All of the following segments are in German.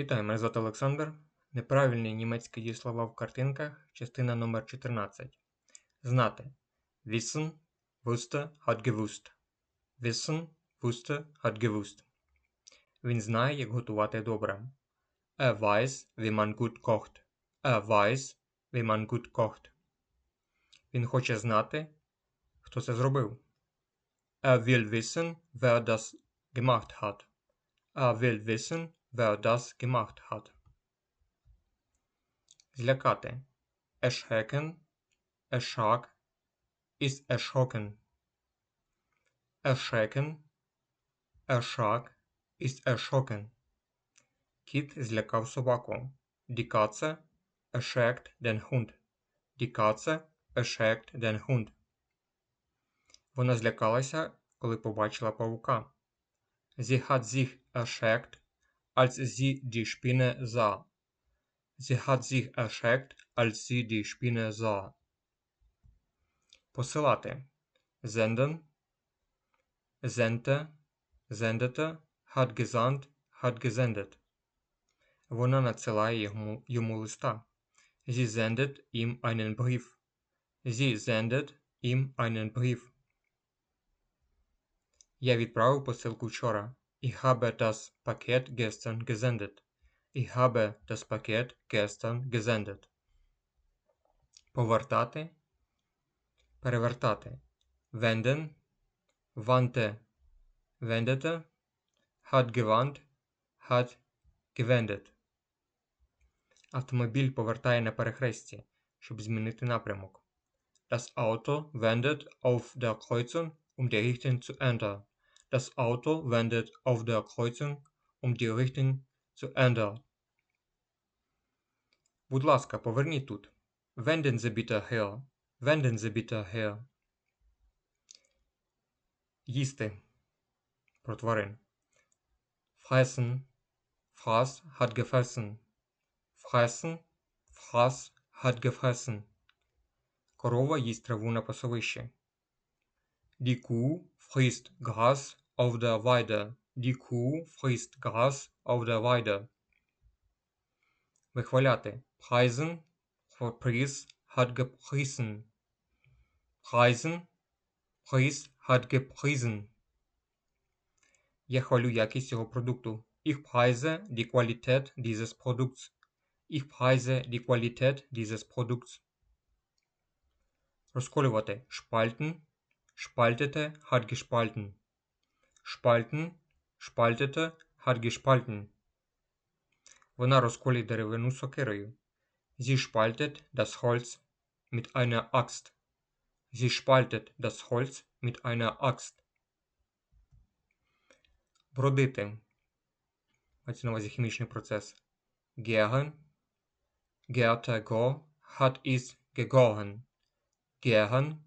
Вітаю, мене звати Олександр. Неправильні німецькі дієслова в картинках, частина номер 14. Знати. Wissen, wusste, hat gewusst. Wissen, wusste, hat gewusst. Він знає, як готувати добре. Er weiß, wie man gut kocht. Er weiß, wie man gut kocht. Він хоче знати, хто це зробив. Er will wissen, wer das gemacht hat. Er will wissen, wer das gemacht hat. Злякати. Erschrecken, erschrak, ist erschrocken. Erschrecken, erschrak, ist erschrocken. Кіт злякав собаку. Die Katze erschreckt den Hund. Die Katze erschreckt den Hund. Вона злякалася, коли побачила павука. Sie hat sich erschreckt, als sie die Spinne sah. Sie hat sich erschreckt, als sie die Spinne sah. Посилати. Senden. Sendte. Sendete. Hat gesandt. Hat gesendet. Вона надсилає йому, йому листа. Sie sendet ihm einen Brief. Sie sendet ihm einen Brief. Я відправив посилку вчора. Ich habe das Paket gestern gesendet. Ich habe das Paket gestern gesendet. Повертати. Перевертати. Wenden. Wandte. Wendete. Hat gewandt. Hat gewendet. Автомобіль повертає на перехресті, щоб змінити напрямок. Das Auto wendet auf der Kreuzung, um die Richtung zu ändern. Das Auto wendet auf der Kreuzung, um die Richtung zu ändern. Будь ласка, поверніть тут. Wenden Sie bitte her. Wenden Sie bitte her. Їсти. Про тварин. Fressen. Fraß hat gefressen. Fressen. Fraß hat gefressen. Корова їсть траву на пасовищі. Die Kuh frisst Gras auf der Weide. Die Kuh frisst Gras auf der Weide. Вихваляти. Preisen. Preis hat gepriesen. Preisen. Preis hat gepriesen. Я хвалю якість цього продукту. Ich preise die Qualität dieses Produkts. Ich preise die Qualität dieses Produkts. Розколювати. Spalten. Spaltete hat gespalten. Spalten. Spaltete hat gespalten. Вона розколює деревину сокирою. Sie spaltet das Holz mit einer Axt. Sie spaltet das Holz mit einer Axt. Бродити. Мається на увазі хімічний процес. Gären. Gärte go hat is gegoren. Gären.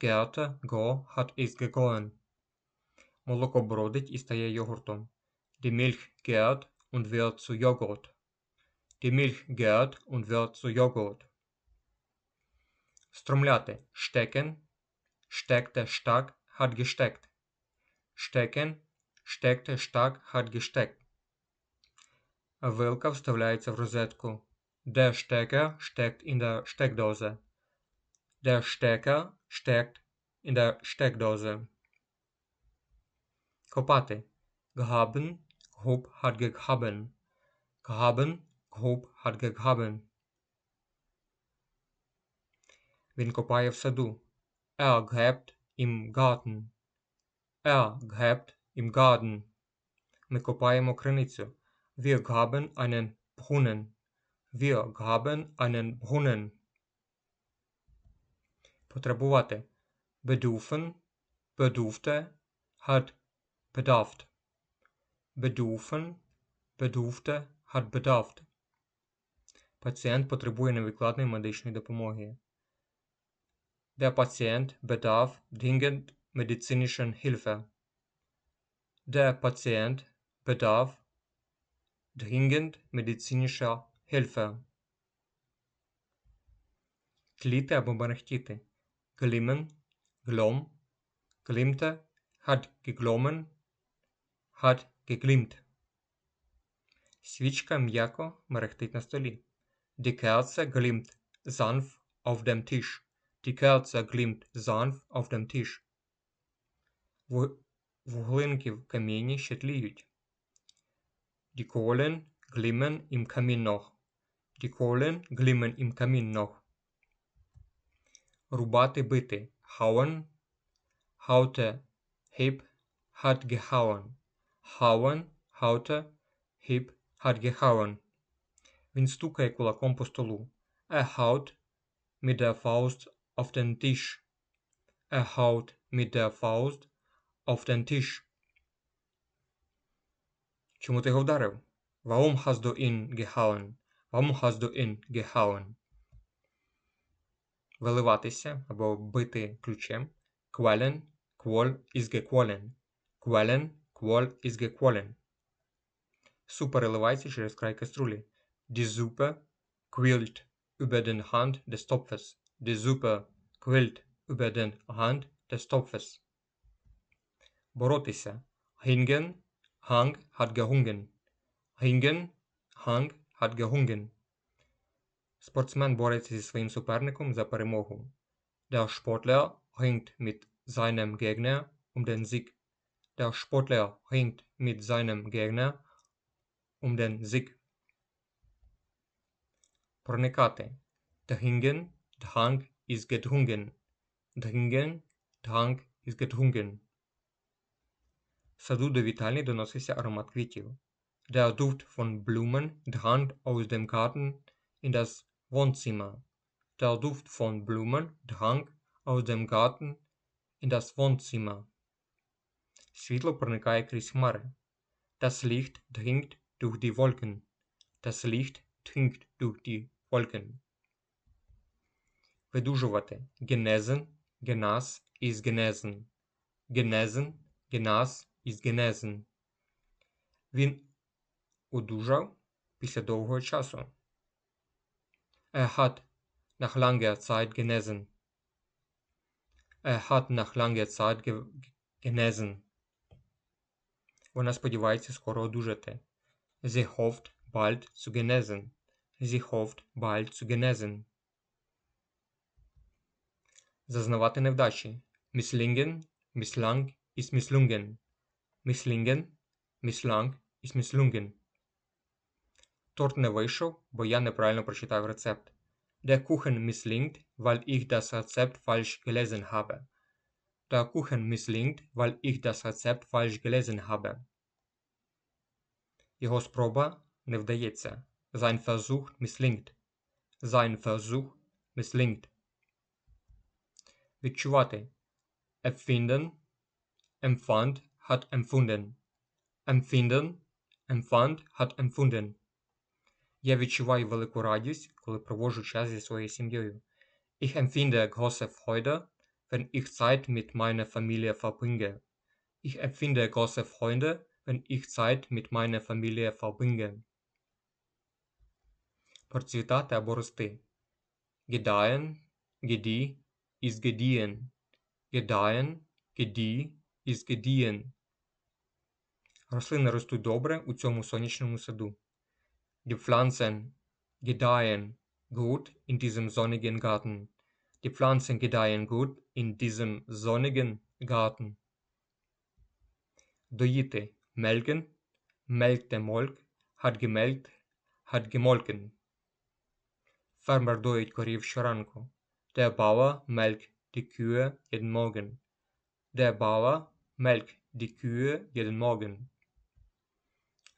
Gärte go hat is gegoren. Молоко бродить і стає йогуртом. Die Milch gärt und wird zu Joghurt. Die Milch gärt und wird zu Joghurt. Струмляти. Stecken. Steckte stark, hat gesteckt. Stecken. Steckte stark, hat gesteckt. Вилка вставляється в розетку. Der Stecker steckt in der Steckdose. Der Stecker steckt in der Steckdose. Копати. Graben, grob hat gegraben. Graben, grob hat gegraben. Він копає в саду. Er gräbt im Garten. Er gräbt im Garten. Ми копаємо криницю. Wir graben einen Brunnen. Wir graben einen Brunnen. Потребувати. Bedürfen, bedurfte, hat bedarft. Bedürfen, bedurfte, hat bedarft. Пацієнт потребує невідкладної медичної допомоги. Der Patient bedarf dringend medizinischen Hilfe. Der Patient bedarf dringend medizinischer Hilfe. Тліти або мерехтіти. Glimmen, glom, glimmte, hat geglommen, hat geglimmt. Свічка м'яко мерехтить на столі. Die Kerze glimmt sanft auf dem Tisch. Die Kerze glimmt sanft auf dem Tisch. Ву- Вуглинки в каміні ще тліють. Die Kohlen glimmen im Kamin noch. Die Kohlen glimmen im Kamin noch. Рубати бити. Hauen. Haute. Hip. Hat gehauen. Hauen. Haute. Hip. Hat gehauen. Він стукає кулаком по столу. Er haut mit der Faust auf den Tisch. Er haut mit der Faust auf den Tisch. Чому ти його вдарив? Warum hast du ihn gehauen? Warum hast du ihn gehauen? Виливатися або бити ключем. Quellen, quoll ist gequollen. Quellen, quoll ist gequollen. Суп переливається через край каструлі. Die Suppe quillt über den Rand des Topfes. Die Suppe quillt über den Rand des Topfes. Боротися. Hingen, hang, hat gehungen. Hingen, hang, hat gehungen. Спортсмен бореться зі своїм суперником за перемогу. Der Sportler ringt mit seinem Gegner um den Sieg. Der Sportler ringt mit seinem Gegner um den Sieg. Проникати. Dringen, Drang ist gedrungen. Dringen, Drang ist gedrungen. В саду до вітальні доносився аромат квітів. Der Duft von Blumen drang aus dem Garten in das Wohnzimmer. Der Duft von Blumen drang aus dem Garten in das Wohnzimmer. Світло проникає крізь хмари. Das Licht dringt durch die Wolken. Das Licht dringt durch die Wolken. Видужувати. Genesen, genas ist genesen. Genesen, genas ist genesen. Він одужав після довгого часу. Er hat nach langer Zeit genesen. Er hat nach langer Zeit ge genesen. Вона сподівається скоро одужати. Sie hofft bald zu genesen. Sie hofft bald zu genesen. Зазнавати невдачі. Misslingen, misslang ist misslungen. Misslingen, misslang ist misslungen. Торт не вийшов, бо я неправильно прочитав рецепт. Der Kuchen misslingt, weil ich das Rezept falsch gelesen habe. Der Kuchen misslingt, weil ich das Rezept falsch gelesen habe. Його спроба не вдається. Sein Versuch misslingt. Sein Versuch misslingt. Відчувати. Empfinden, empfand, hat empfunden. Empfinden, empfand, hat empfunden. Я відчуваю велику радість, коли проводжу час зі своєю сім'єю. Ich empfinde große Freude, wenn ich Zeit mit meiner Familie verbringe. Ich empfinde große Freude, wenn ich Zeit mit meiner Familie verbringe. Процвітати або рости. Gedeihen, gedieh, ist gediehen. Gedeihen, gedieh, ist gediehen. Рослини ростуть добре у цьому сонячному саду. Die Pflanzen gedeihen gut in diesem sonnigen Garten. Die Pflanzen gedeihen gut in diesem sonnigen Garten. Doite, melken, melkte molk, hat gemelkt, hat gemolken. Farmer doit korif schranko. Der Bauer melkt die Kühe jeden Morgen. Der Bauer melkt die Kühe jeden Morgen.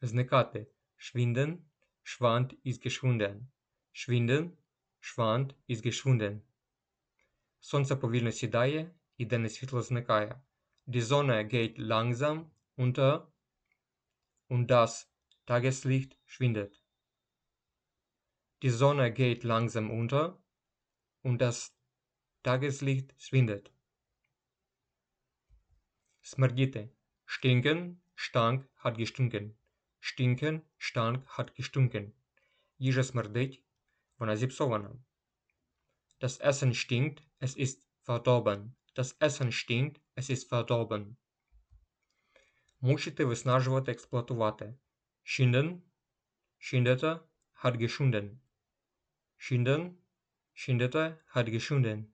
Znekate, schwinden, schwand ist geschwunden. Schwinden, schwand ist geschwunden. Сонце повільно сідає, і денне світло зникає. Die Sonne geht langsam unter und das Tageslicht schwindet. Die Sonne geht langsam unter und das Tageslicht schwindet. Смердіти. Stinken, stank, hat gestunken. Stinken, stank, hat gestunken. Їжа смердить, вона зіпсована. Das Essen stinkt, es ist verdorben. Das Essen stinkt, es ist verdorben. Мучити, виснажувати, експлуатувати. Schinden, schindete, hat geschunden. Schinden, schindete, hat geschunden.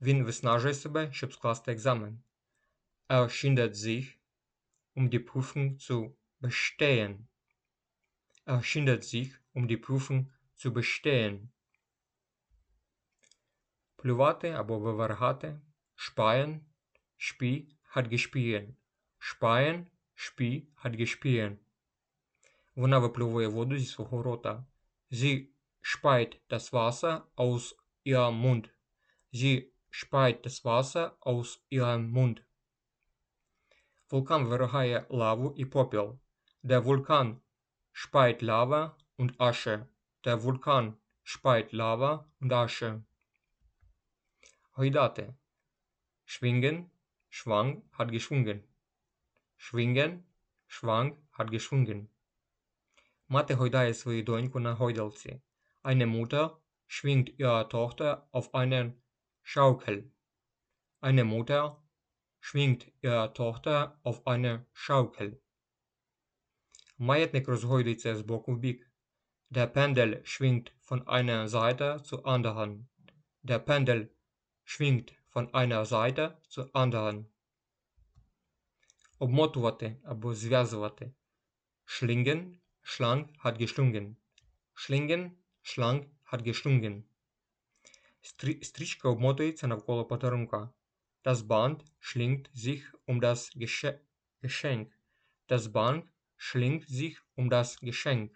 Він виснажує себе, щоб скласти екзамен. Er schindet sich, um die Prüfung zu bestehen. Er schindet sich, um die Prüfung zu bestehen. Плювати або вивергати. Speien, spie, hat gespien. Speien, spie, hat gespien. Вона виплювує воду зі свого рота. Sie speit das Wasser aus ihrem Mund. Sie speit das Wasser aus ihrem Mund. Вулкан виригає лаву і попіл. Der Vulkan speit Lava und Asche. Der Vulkan speit Lava und Asche. Гойдати. Schwingen, schwang, hat geschwungen. Schwingen, schwang, hat geschwungen. Мати гойдає свою доньку на гойдалці. Eine Mutter schwingt ihre Tochter auf einen Schaukel. Eine Mutter schwingt ihre Tochter auf eine Schaukel. Маятник розгойдується з боку в бік. Der Pendel schwingt von einer Seite zur anderen. Der Pendel schwingt von einer Seite zur anderen. Обмотувати або зв'язувати. Schlingen, schlang, hat geschlungen. Schlingen, schlang, hat geschlungen. Стрі- Стрічка обмотується навколо подарунка. Das Band schlingt sich um das Gesche- Geschenk. Das Band schlingt sich um das Geschenk.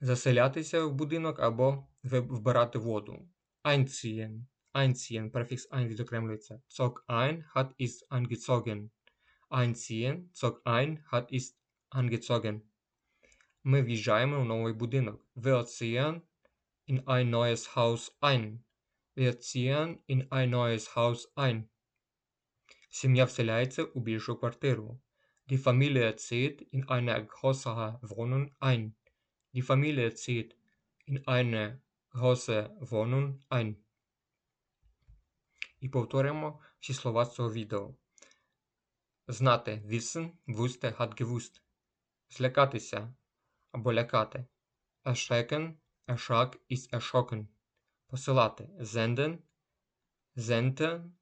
Заселятися в будинок або ви- вбирати воду. Einziehen. Einziehen. Префікс ein відокремлюється. Zog ein, hat ist angezogen. Einziehen. Zog ein, hat ist angezogen. Ми в'їжджаємо в новий будинок. Wir ziehen in ein neues Haus ein. Wir ziehen in ein neues Haus ein. Сім'я вселяється у більшу квартиру. Die Familie zieht in eine größere Wohnung ein. Die Familie zieht in eine große Wohnung ein. І повторимо всі слова з цього відео. Знати wissen, wusste, hat gewusst. Злякатися або лякати. Erschrecken, erschrak, ist erschrocken. Посилати senden, senden,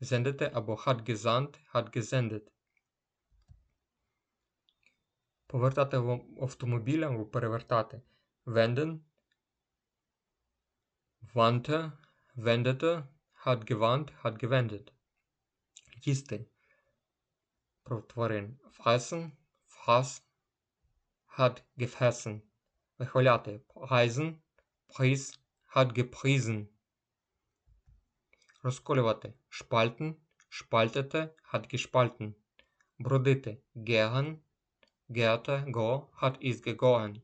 sendete або gesandt, hat gesendet. Повертати в автомобіль або перевертати. Wenden, wandte, wendete, hat gewandt, hat gewendet. Їсти. Про тварин. Fressen, fraß, hat gefressen. Вихваляти. Preisen, pries, hat gepriesen. Розколювати. Spalten, spaltete, hat gespalten. Бродити. Gären, gärte, go, hat ist gegoren.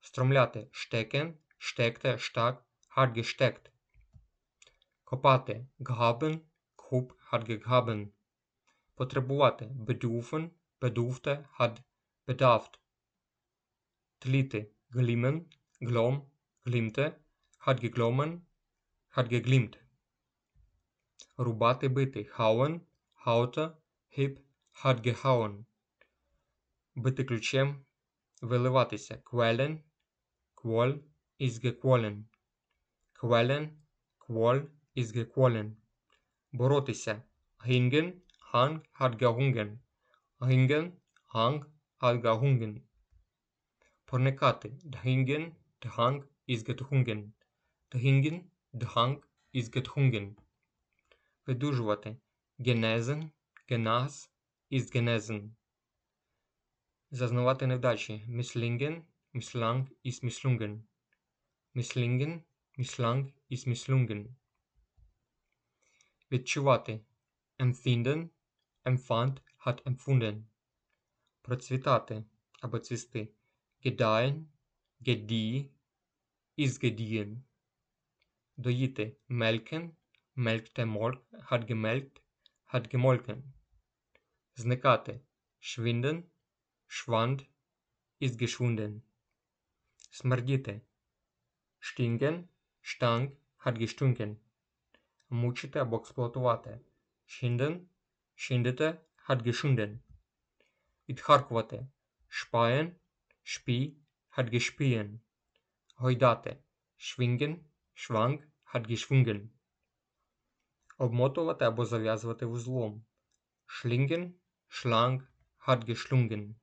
Стромляти. Stecken, steckte, stak, hat gesteckt. Копати. Graben, grub, hat gegraben. Потребувати. Bedürfen, bedurfte, hat bedarft. Тліти. Glimmen, glom, glimmte, hat geglommen, hat geglimmt. Рубати бити. Hauen, haute, hip, hat gehauen. Бити ключем. Виливатися. Quellen, quoll, ist gequollen. Quellen, quoll, ist gequollen. Боротися. Hingen, hang, hat gehungen. Hingen, hang, hat gehungen. Проникати. Dhingen, dhang, ist gedhungen. Dhingen, dhang, ist gedhungen. Видужувати. Genesen, genas, ist genesen. Зазнавати невдачі. Misslingen, misslang, ist misslungen. Misslingen, misslang, ist misslungen. Відчувати. Empfinden, empfand, hat empfunden. Процвітати або цвісти. Gedeihen, gedieh, ist gediehen. Доїти. Melken, melkte, molk, hat gemelkt, hat gemolken. Зникати. Schwinden, schwand, ist geschwunden. Смердіти. Stingen, stank, hat gestunken. Мучити або експлуатувати. Schinden, schindete, hat geschunden. Відхаркувати. Шпаєн, шпі, hat gespien. Гойдати. Schwingen, schwang, hat geschwungen. Обмотувати або зав'язувати вузлом. Schlingen, schlang, hat geschlungen.